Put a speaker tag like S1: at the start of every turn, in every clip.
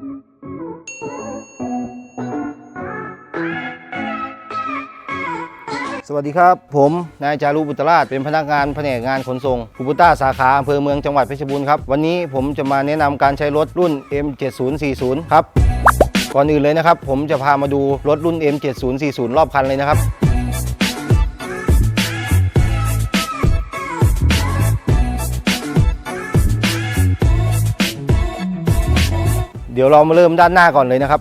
S1: สวัสดีครับ ผมนายจารุบุตรราชเป็นพนักงานแผนกงานขนส่งคูปูต้าสาขาอำเภอเมืองจังหวัดเพชรบูรณ์ครับ วันนี้ผมจะมาแนะนำการใช้รถรุ่น M7040 ครับ ก่อนอื่นเลยนะครับ ผมจะพามาดูรถรุ่น M7040 รอบคันเลยนะครับ เดี๋ยวเรามาเริ่มด้านหน้าก่อนเลยนะครับ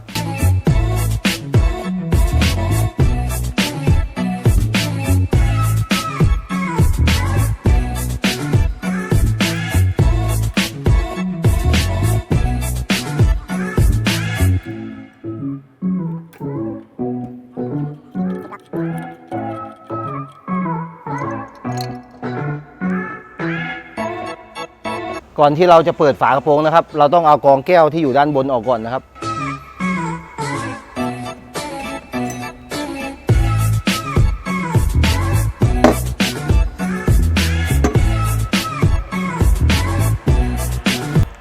S1: ก่อนที่เราจะเปิดฝากระโปรงนะครับ เราต้องเอากรองแก้วที่อยู่ด้านบนออกก่อนนะครับ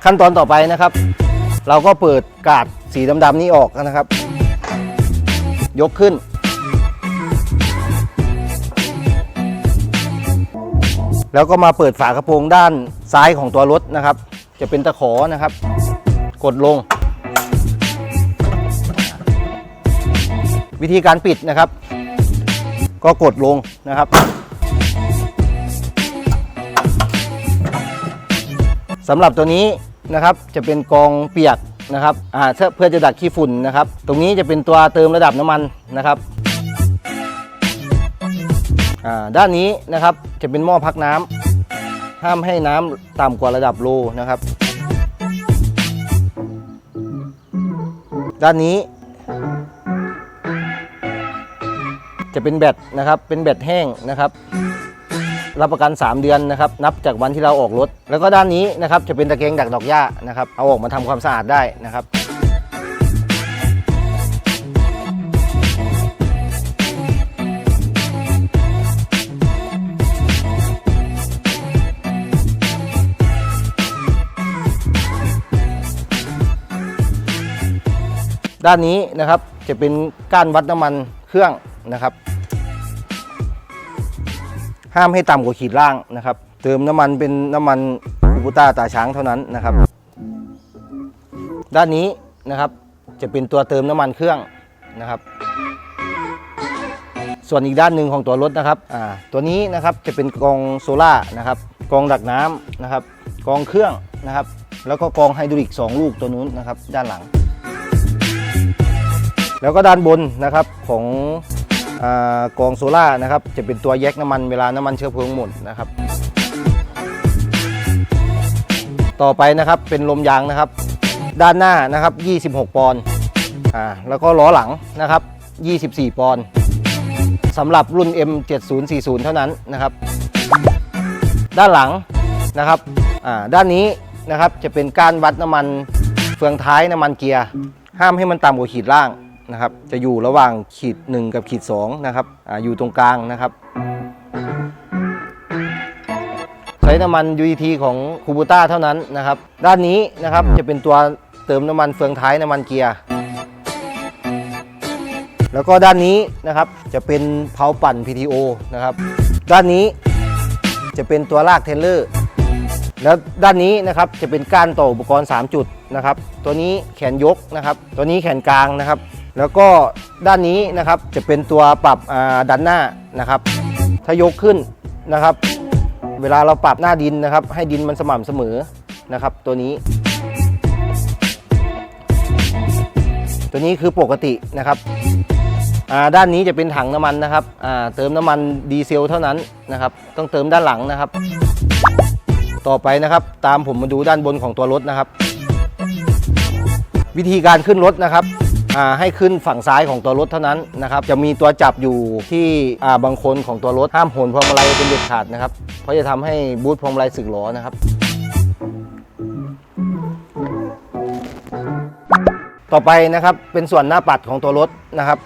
S1: ขั้นตอนต่อไปนะครับ เราก็เปิดกาดสีดำๆนี้ออกนะครับ ยกขึ้น แล้วก็มาเปิดฝากระโปรงด้านซ้ายของตัวรถนะครับ จะเป็นตะขอนะครับ กดลง วิธีการปิดนะครับ ก็กดลงนะครับสำหรับตัวนี้นะครับจะเป็นกองเปียกนะครับอ่าเพื่อจะดักขี้ฝุ่นนะครับ ตรงนี้จะเป็นตัวเติมระดับน้ำมันนะครับอ่าด้านนี้นะครับจะเป็นหม้อพักน้ำห้ามให้น้ำต่ำกว่าระดับโลนะครับ ด้านนี้ จะเป็นแบตนะครับเป็นแบตแห้งนะครับ รับประกัน 3 เดือนนะครับ นับจากวันที่เราออกรถ แล้วก็ด้านนี้นะครับจะเป็นตะเกียงดักดอกหญ้านะครับ เอาออกมาทำความสะอาดได้นะครับ ด้านนี้นะครับจะเป็นก้านวัดน้ำมันเครื่องนะครับ ห้ามให้ต่ำกว่าขีดล่างนะครับ เติมน้ำมันเป็นน้ำมันคูบูต้าตาช้างเท่านั้นนะครับ ด้านนี้นะครับจะเป็นตัวเติมน้ำมันเครื่องนะครับ ส่วนอีกด้านหนึ่งของตัวรถนะครับอ่าตัวนี้นะครับจะเป็นกองโซล่านะครับกองดักน้ำนะครับกองเครื่องนะครับ แล้วก็กองไฮดรอลิก2 ลูกตัวนู้นนะครับ ด้านหลัง แล้วก็ด้านบนนะครับของอกองโซล่านะครับจะเป็นตัวแยกน้ำมันเวลาน้ำมันเชื้อเพลิงหมดนะครับ ต่อไปนะครับเป็นลมยางนะครับ ด้านหน้านะครับ 26 ปอนด์อ่าแล้วก็ล้อหลังนะครับ 24 ปอนด์สำหรับรุ่น M7040 เท่านั้นนะครับ ด้านหลังนะครับอ่าด้านนี้นะครับจะเป็นการวัดน้ำมันเฟืองท้ายน้ำมันเกียร์ ห้ามให้มันต่ำกว่าขีดล่าง นะครับจะอยู่ระหว่างขีด 1 กับขีด2นะครับออยู่ตรงกลางนะครับ ใช้น้ำมัน UET ของคูบูต้าเท่านั้นนะครับ ด้านนี้นะครับจะเป็นตัวเติมน้ำมันเฟืองท้ายน้ำมันเกียร์แล้วก็ด้านนี้นะครับจะเป็นเพาปั่น PTO นะครับ ด้านนี้จะเป็นตัวลากเทรลเลอร์แล้วด้านนี้นะครับจะเป็นก้านต่ออุปกรณ์ 3 จุดนะครับ ตัวนี้แขนยกนะครับ ตัวนี้แขนกลางนะครับ แล้วก็ด้านนี้นะครับจะเป็นตัวปรับดันหน้านะครับ ถ้ายกขึ้นนะครับ เวลาเราปรับหน้าดินนะครับ ให้ดินมันสม่ำเสมอนะครับ ตัวนี้ ตัวนี้คือปกตินะครับด้านนี้จะเป็นถังน้ำมันนะครับเติมน้ำมันดีเซลเท่านั้นนะครับ ต้องเติมด้านหลังนะครับ ต่อไปนะครับ ตามผมมาดูด้านบนของตัวรถนะครับ วิธีการขึ้นรถนะครับ ให้ขึ้นฝั่งซ้ายของตัวรถเท่านั้นนะครับจะมีตัวจับอยู่ที่บางคนของตัวรถห้ามโหนพวงมาลัยเป็นเด็ดขาดนะครับเพราะจะทำให้บูทพวงมาลัยสึกหรอนะครับต่อไปนะครับเป็นส่วนหน้าปัดของตัวรถนะครับ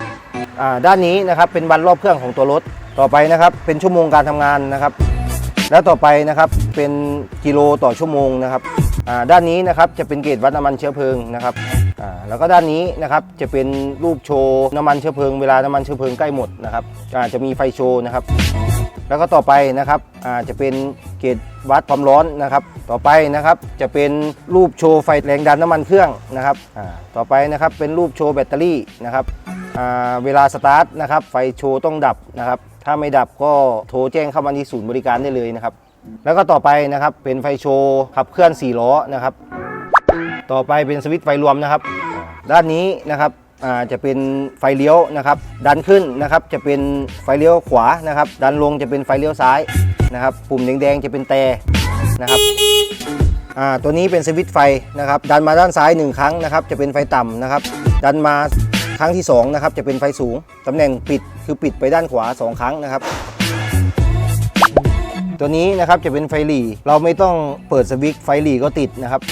S1: ด้านนี้นะครับเป็นวันรอบเครื่องของตัวรถ ต่อไปนะครับเป็นชั่วโมงการทำงานนะครับ แล้วต่อไปนะครับเป็นกิโลต่อชั่วโมงนะครับด้านนี้นะครับจะเป็นเกจวัดน้ำมันเชื้อเพลิงนะครับ แล้วก็ด้านนี้นะครับจะเป็นรูปโชว์น้ำมันเชื้อเพลิงเวลาน้ำมันเชื้อเพลิงใกล้หมดนะครับอาจะมีไฟโชว์นะครับ แล้วก็ต่อไปนะครับอาจะเป็นเกจวัดความร้อนนะครับ ต่อไปนะครับจะเป็นรูปโชว์ไฟแรงดันน้ำมันเครื่องนะครับต่อไปนะครับเป็นรูปโชว์แบตเตอรี่นะครับเวลาสตาร์ทนะครับไฟโชว์ต้องดับนะครับ ถ้าไม่ดับก็โทรแจ้งเข้ามาที่ศูนย์บริการได้เลยนะครับ แล้วก็ต่อไปนะครับเป็นไฟโชว์ขับเคลื่อน4ล้อนะครับ ต่อไปเป็นสวิตช์ไฟรวมนะครับด้านนี้นะครับจะเป็นไฟเลี้ยวนะครับ ดันขึ้นนะครับจะเป็นไฟเลี้ยวขวานะครับ ดันลงจะเป็นไฟเลี้ยวซ้ายนะครับ ปุ่มแดงๆจะเป็นแต่นะครับตัวนี้เป็นสวิตช์ไฟนะครับ ดันมาด้านซ้ายหนึ่งครั้งนะครับ จะเป็นไฟต่ำนะครับ ดันมาครั้งที่สองนะครับจะเป็นไฟสูงตำแหน่งปิดคือปิดไปด้านขวาสองครั้งนะครับ ตัวนี้นะครับจะเป็นไฟหลีเราไม่ต้องเปิดสวิตช์ไฟหลีก็ติดนะครับ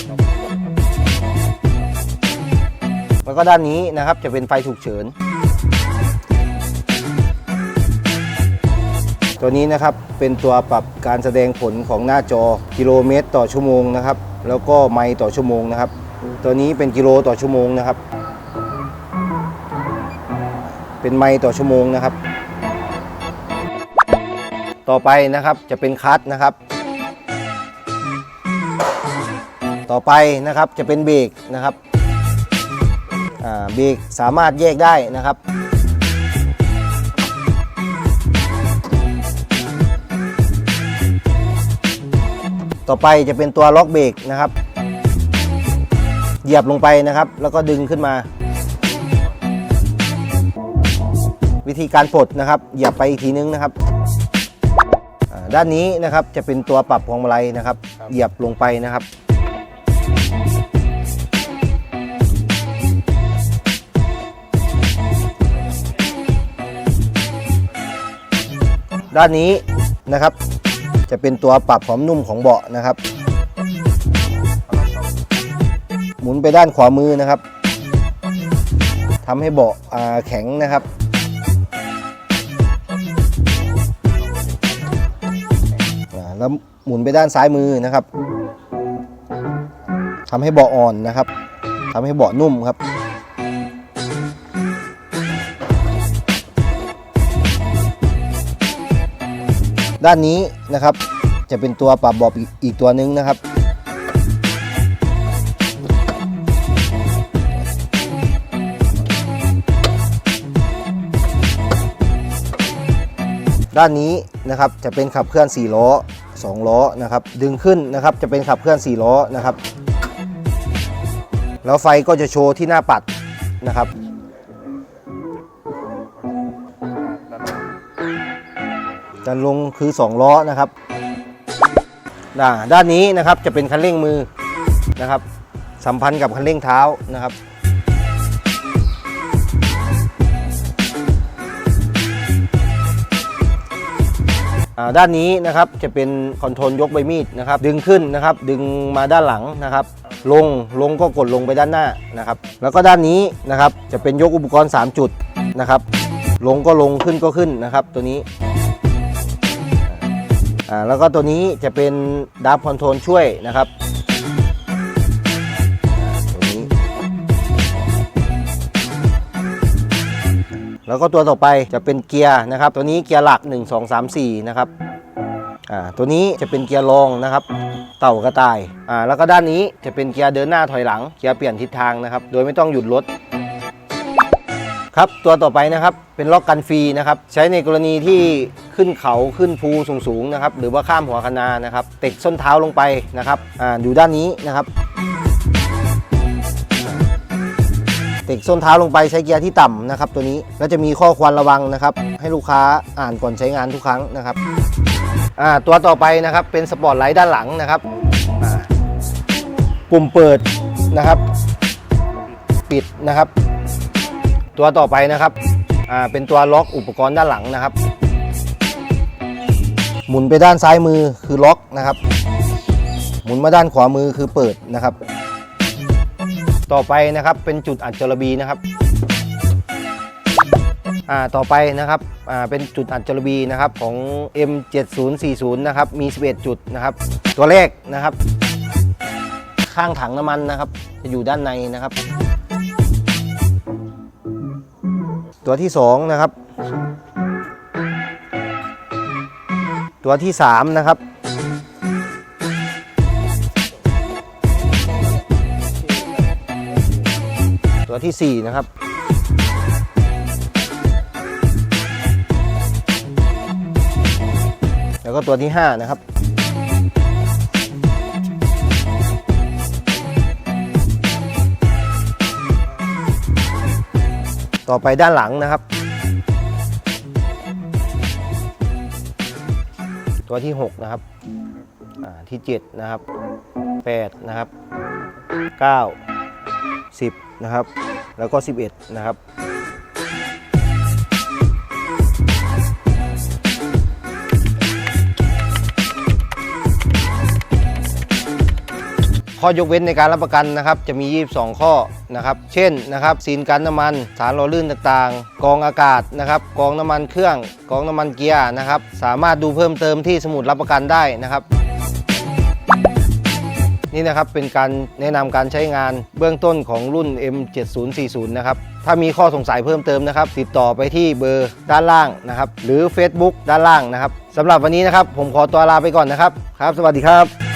S1: แล้วก็ด้านนี้นะครับจะเป็นไฟฉุกเฉิน ตัวนี้นะครับเป็นตัวปรับการแสดงผลของหน้าจอกิโลเมตร ต่อชั่วโมงนะครับ แล้วก็ไมล์ต่อชั่วโมงนะครับ ตัวนี้เป็นกิโลต่อชั่วโมงนะครับ เป็นไมล์ต่อชั่วโมงนะครับ ต่อไปนะครับจะเป็นคัทนะครับต่อไปนะครับจะเป็นเบรกนะครับ เบรกสามารถแยกได้นะครับต่อไปจะเป็นตัวล็อกเบรกนะครับ เหยียบลงไปนะครับ แล้วก็ดึงขึ้นมา วิธีการปลดนะครับ เหยียบไปอีกทีนึงนะครับ ด้านนี้นะครับจะเป็นตัวปรับพวงมาลัยนะครับ เหยียบลงไปนะครับ ด้านนี้นะครับ จะเป็นตัวปรับความนุ่มของเบาะนะครับ หมุนไปด้านขวามือนะครับทำให้เบาะแข็งนะครับแล้วหมุนไปด้านซ้ายมือนะครับทำให้เบาะอ่อนนะครับทำให้เบาะนุ่มครับ ด้านนี้นะครับจะเป็นตัวปรับเบาอีกอีกตัวหนึงนะครับ ด้านนี้นะครับจะเป็นขับเคลื่อน 4 ล้อ 2 ล้อนะครับ ดึงขึ้นนะครับจะเป็นขับเคลื่อน 4 ล้อนะครับ แล้วไฟก็จะโชว์ที่หน้าปัดนะครับ ด้านลงคือ 2 ล้อนะครับด้าด้านนี้นะครับจะเป็นคันเร่งมือนะครับ สัมพันธ์กับคันเร่งเท้านะครับด้านนี้นะครับจะเป็นคอนโทรลยกใบมีดนะครับดึงขึ้นนะครับดึงมาด้านหลังนะครับ ลงลงก็กดลงไปด้านหน้านะครับ แล้วก็ด้านนี้นะครับจะเป็นยกอุปกรณ์ 3 จุดนะครับ ลงก็ลงขึ้นก็ขึ้นนะครับ ตัวนี้ อ่าแล้วก็ตัวนี้จะเป็นดับคอนโทรลช่วยนะครับตัวนี้แล้วก็ตัวต่อไปจะเป็นเกียร์นะครับ ตัวนี้เกียร์หลัก 1 2 3 4 นะครับอ่าตัวนี้จะเป็นเกียร์รองนะครับ เต่ากระต่ายอ่าแล้วก็ด้านนี้จะเป็นเกียร์เดินหน้าถอยหลัง เกียร์เปลี่ยนทิศทางนะครับ โดยไม่ต้องหยุดรถ ครับตัวต่อไปนะครับเป็นล็อกกันฟรีนะครับใช้ในกรณีที่ขึ้นเขาขึ้นภูสูงๆนะครับหรือว่าข้ามหัวคนานะครับเตะส้นเท้าลงไปนะครับอ่าอยู่ด้านนี้นะครับเตะส้นเท้าลงไปใช้เกียร์ที่ต่ำนะครับตัวนี้แล้วจะมีข้อควรระวังนะครับ ให้ลูกค้าอ่านก่อนใช้งานทุกครั้งนะครับอ่าตัวต่อไปนะครับเป็นสปอร์ตไลท์ด้านหลังนะครับปุ่มเปิดนะครับ ปิดนะครับ ตัวต่อไปนะครับอ่าเป็นตัวล็อกอุปกรณ์ด้านหลังนะครับ หมุนไปด้านซ้ายมือคือล็อกนะครับ หมุนมาด้านขวามือคือเปิดนะครับ ต่อไปนะครับเป็นจุดอัดจรบีนะครับอ่าต่อไปนะครับอ่าเป็นจุดอัดจรบีนะครับของ M7040 นะครับมี 11 จุดนะครับ ตัวแรกนะครับ ข้างถังน้ำมันนะครับ จะอยู่ด้านในนะครับ ตัวที่สองนะครับ ตัวที่สามนะครับ ตัวที่สี่นะครับ แล้วก็ตัวที่ห้านะครับ ต่อไปด้านหลังนะครับ ตัวที่ 6 นะครับอ่าที่ 7 นะครับ 8 นะครับ 9 10 นะครับ แล้วก็ 11 นะครับ ข้อยกเว้นในการรับประกันนะครับจะมี 22 ข้อนะครับ เช่นนะครับซีนกันน้ำมัน สารหล่อลื่นต่างๆ กองอากาศนะครับ กองน้ำมันเครื่อง กองน้ำมันเกียร์นะครับ สามารถดูเพิ่มเติมที่สมุดรับประกันได้นะครับ นี่นะครับเป็นการแนะนำการใช้งานเบื้องต้นของรุ่น M7040 นะครับ ถ้ามีข้อสงสัยเพิ่มเติมนะครับ ติดต่อไปที่เบอร์ด้านล่างนะครับ หรือ Facebook ด้านล่างนะครับสำหรับวันนี้นะครับ ผมขอตัวลาไปก่อนนะครับครับ สวัสดีครับ